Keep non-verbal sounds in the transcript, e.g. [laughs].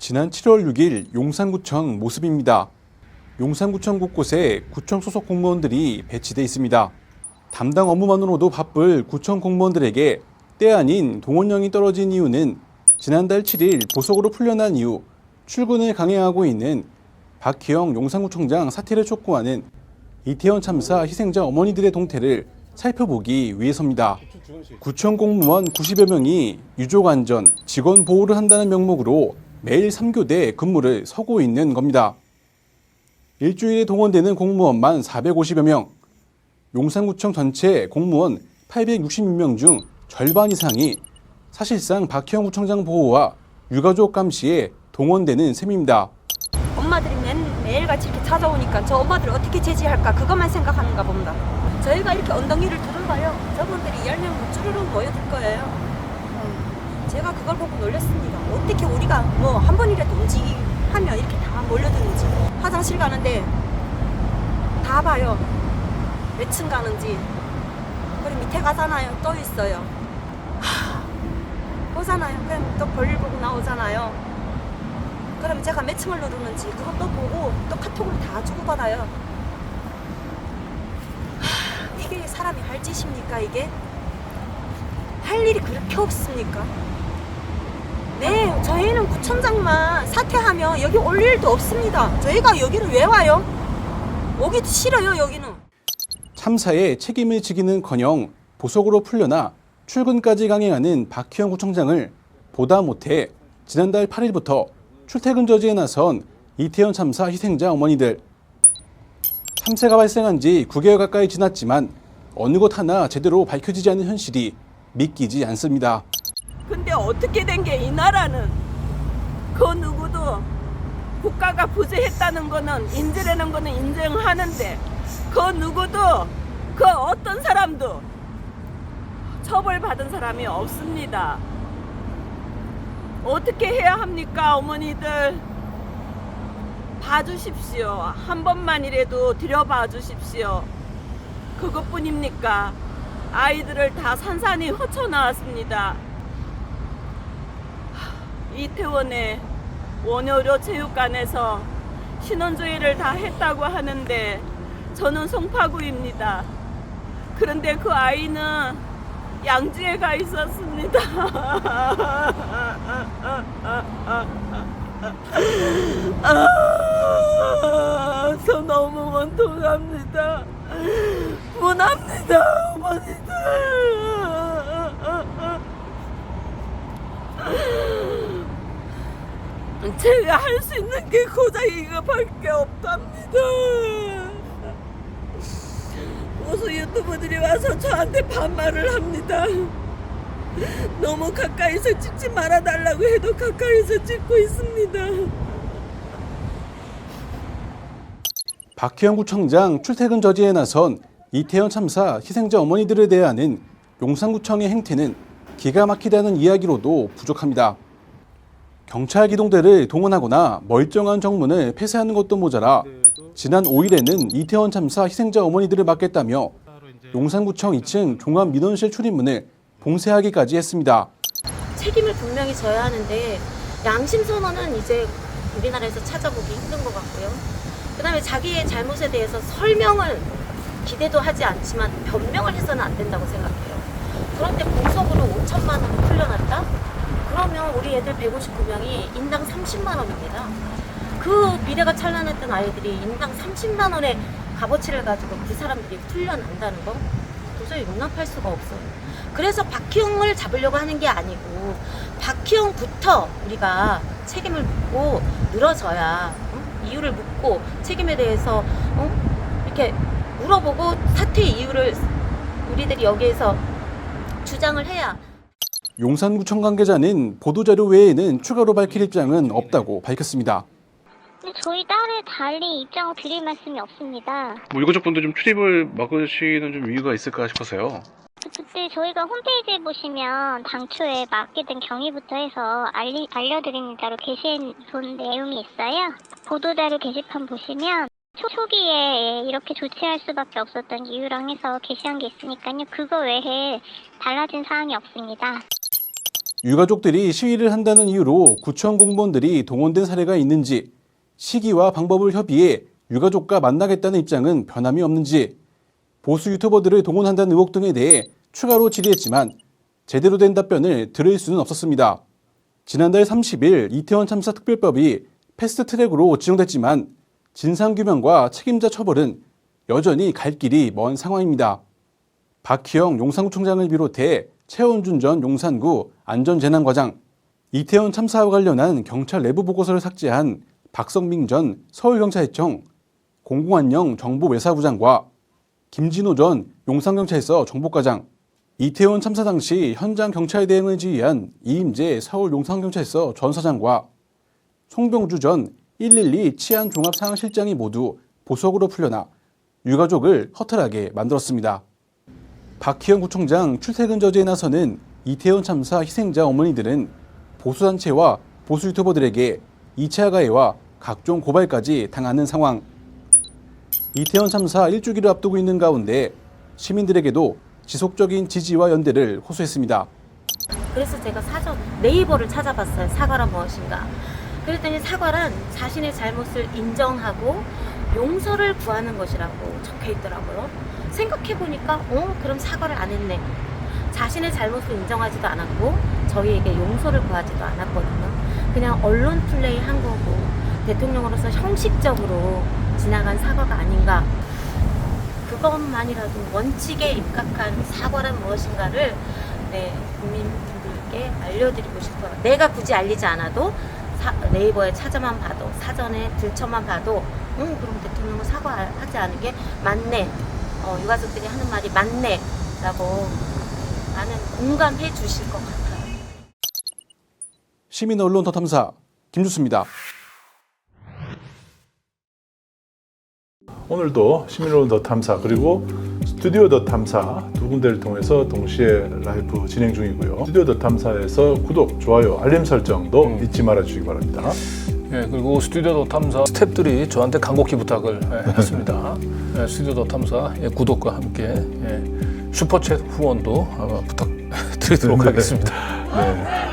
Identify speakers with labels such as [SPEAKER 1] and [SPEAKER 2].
[SPEAKER 1] 지난 7월 6일 용산구청 모습입니다. 용산구청 곳곳에 구청 소속 공무원들이 배치돼 있습니다. 담당 업무만으로도 바쁠 구청 공무원들에게 때 아닌 동원령이 떨어진 이유는 지난달 7일 보석으로 풀려난 이후 출근을 강행하고 있는 박희영 용산구청장 사퇴를 촉구하는 이태원 참사 희생자 어머니들의 동태를 살펴보기 위해서입니다. 구청 공무원 90여 명이 유족 안전, 직원 보호를 한다는 명목으로 매일 3교대 근무를 서고 있는 겁니다. 일주일에 동원되는 공무원만 450여 명, 용산구청 전체 공무원 866명 중 절반 이상이 사실상 박희영 구청장 보호와 유가족 감시에 동원되는 셈입니다.
[SPEAKER 2] 엄마들이 매, 매일같이 이렇게 찾아오니까 저 엄마들 어떻게 제지할까 그것만 생각하는가 봅니다. 저희가 이렇게 엉덩이를 들어봐요. 저분들이 10명 쭈르륵 모여들 거예요. 음, 제가 그걸 보고 놀랐습니다. 어떻게 우리가 뭐 한 번이라도 움직이하면 이렇게 다 몰려드는지. 화장실 가는데 다 봐요. 몇 층 가는지. 그리고 밑에 가잖아요. 또 있어요. 하, 보잖아요. 그럼 또 볼일 보고 나오잖아요. 그럼 제가 몇 층을 누르는지 그것도 보고 또 카톡으로 다 주고받아요. 하, 이게 사람이 할 짓입니까 이게? 할 일이 그렇게 없습니까? 네, 저희는 구청장만 사퇴하면 여기 올 일도 없습니다. 저희가 여기를 왜 와요? 오기 싫어요 여기는.
[SPEAKER 1] 참사에 책임을 지기는커녕 보석으로 풀려나 출근까지 강행하는 박희영 구청장을 보다 못해 지난달 8일부터 출퇴근 저지에 나선 이태원 참사 희생자 어머니들. 참사가 발생한 지 9개월 가까이 지났지만 어느 것 하나 제대로 밝혀지지 않는 현실이 믿기지 않습니다.
[SPEAKER 3] 근데 어떻게 된 게 이 나라는 그 누구도 국가가 부재했다는 거는 인지라는 거는 인정하는데 그 누구도 그 어떤 사람도 처벌받은 사람이 없습니다. 어떻게 해야 합니까, 어머니들? 봐주십시오. 한 번만이라도 들여봐 주십시오. 그것뿐입니까? 아이들을 다 산산이 헛쳐 나왔습니다. 이태원의 원효로 체육관에서 신원조회를 다 했다고 하는데 저는 송파구입니다. 그런데 그 아이는 양지에 가 있었습니다. [laughs] 아, 저 너무 원통합니다. 분합니다, 어머니들. 제가 할 수 있는 게 고작 이거밖에 없답니다. 우수 유튜버들이 와서 저한테 반말을 합니다. 너무 가까이서 찍지 말아달라고 해도 가까이서 찍고 있습니다.
[SPEAKER 1] 박희영 구청장 출퇴근 저지에 나선 이태원 참사 희생자 어머니들에 대하는 용산구청의 행태는 기가 막히다는 이야기로도 부족합니다. 경찰 기동대를 동원하거나 멀쩡한 정문을 폐쇄하는 것도 모자라 지난 5일에는 이태원 참사 희생자 어머니들을 맡겠다며 용산구청 2층 종합민원실 출입문을 봉쇄하기까지 했습니다.
[SPEAKER 4] 책임을 분명히 져야 하는데 양심 선언은 이제 우리나라에서 찾아보기 힘든 것 같고요. 그다음에 자기의 잘못에 대해서 설명을 기대도 하지 않지만 변명을 해서는 안 된다고 생각해요. 그런데 보석으로 5천만 원을 풀려났다? 그러면 우리 애들 159명이 인당 30만 원입니다. 그 미래가 찬란했던 아이들이 인당 30만 원의 값어치를 가지고 그 사람들이 풀려난다는 거 도저히 용납할 수가 없어요. 그래서 박희영을 잡으려고 하는 게 아니고 박희영부터 우리가 책임을 묻고 늘어져야 응? 이유를 묻고 책임에 대해서 응? 이렇게 물어보고 사퇴 이유를 우리들이 여기에서 주장을 해야
[SPEAKER 1] 용산구청 관계자는 보도자료 외에는 추가로 밝힐 입장은 없다고 밝혔습니다.
[SPEAKER 5] 근데 저희 딸에 달리 입장을 드릴 말씀이 없습니다.
[SPEAKER 1] 뭐 유가족 분들 좀 출입을 막으시는 좀 이유가 있을까 싶어서요.
[SPEAKER 5] 그때 저희가 홈페이지에 보시면 당초에 맡게 된 경위부터 해서 알리, 알려드립니다로 게시해 놓은 내용이 있어요. 보도자료 게시판 보시면 초, 초기에 이렇게 조치할 수밖에 없었던 이유랑 해서 게시한 게 있으니까요. 그거 외에 달라진 사항이 없습니다.
[SPEAKER 1] 유가족들이 시위를 한다는 이유로 구청 공무원들이 동원된 사례가 있는지 시기와 방법을 협의해 유가족과 만나겠다는 입장은 변함이 없는지 보수 유튜버들을 동원한다는 의혹 등에 대해 추가로 질의했지만 제대로 된 답변을 들을 수는 없었습니다. 지난달 30일 이태원 참사 특별법이 패스트 트랙으로 지정됐지만 진상규명과 책임자 처벌은 여전히 갈 길이 먼 상황입니다. 박희영 용산구청장을 비롯해 최원준 전 용산구 안전재난과장, 이태원 참사와 관련한 경찰 내부 보고서를 삭제한 박성민 전 서울경찰청 공공안녕 정보외사부장과 김진호 전 용산경찰서 정보과장, 이태원 참사 당시 현장 경찰 대응을 지휘한 이임재 서울 용산경찰서 전 사장과 송병주 전 112 치안종합상황실장이 모두 보석으로 풀려나 유가족을 허탈하게 만들었습니다. 박희영 구청장 출퇴근 저지에 나서는 이태원 참사 희생자 어머니들은 보수단체와 보수 유튜버들에게 2차 가해와 각종 고발까지 당하는 상황. 이태원 참사 1주기를 앞두고 있는 가운데 시민들에게도 지속적인 지지와 연대를 호소했습니다.
[SPEAKER 4] 그래서 제가 사전 네이버를 찾아봤어요. 사과란 무엇인가. 그랬더니 사과란 자신의 잘못을 인정하고 용서를 구하는 것이라고 적혀 있더라고요. 생각해 보니까 어 그럼 사과를 안 했네. 자신의 잘못을 인정하지도 않았고 저희에게 용서를 구하지도 않았거든요. 그냥 언론 플레이 한 거고 대통령으로서 형식적으로 지나간 사과가 아닌가. 그것만이라도 원칙에 입각한 사과란 무엇인가를 네, 국민분들께 알려드리고 싶어요. 내가 굳이 알리지 않아도 사- 네이버에 찾아만 봐도 사전에 들춰만 봐도 응 그럼 대통령은 사과하지 않은 게 맞네. 어, 유가족들이 하는 말이 맞네. 라고 나는 공감해 주실 것 같아요.
[SPEAKER 1] 시민 언론 더 탐사 김주수입니다.
[SPEAKER 6] 오늘도 시민론 더 탐사 그리고 스튜디오 더 탐사 두 군데를 통해서 동시에 라이브 진행 중이고요. 스튜디오 더 탐사에서 구독, 좋아요, 알림 설정도 잊지 말아 주시기 바랍니다.
[SPEAKER 7] 예, 그리고 스튜디오 더 탐사 스탭들이 저한테 간곡히 부탁을 예, 했습니다. [laughs] 예, 스튜디오 더 탐사 예, 구독과 함께 예, 슈퍼챗 후원도 부탁드리도록 하겠습니다.
[SPEAKER 6] 네.